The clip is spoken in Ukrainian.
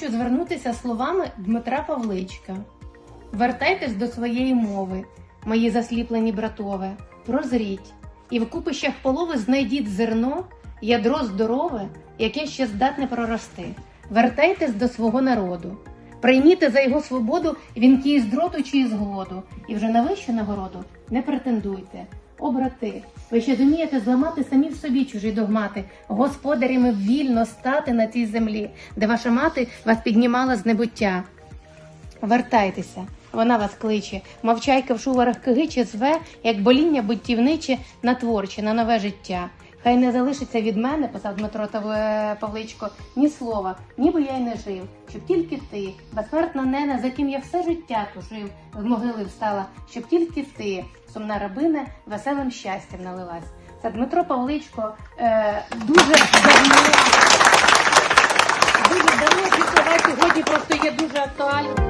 хочу звернутися словами Дмитра Павличка. Вертайтесь до своєї мови, мої засліплені братове, прозріть, і в купищах полови знайдіть зерно, ядро здорове, яке ще здатне прорости. Вертайтесь до свого народу, прийміте за його свободу вінки із дроту чи із голоду, і вже на вищу нагороду не претендуйте. О, брати, ви ще зумієте зламати самі в собі чужі догмати, господарями вільно стати на цій землі, де ваша мати вас піднімала з небуття. Вертайтеся, вона вас кличе, мовчайка в шуварах кигиче зве, як боління буттівниче на творче, на нове життя. Хай не залишиться від мене, писав Дмитро Павличко, ні слова, ніби я й не жив, щоб тільки ти, безсмертна нена, за ким я все життя тужив, з могили встала, щоб тільки ти, сумна рабине, веселим щастям налилась. Це Дмитро Павличко е, дуже давно, дуже давно слова сьогодні просто є дуже актуальними.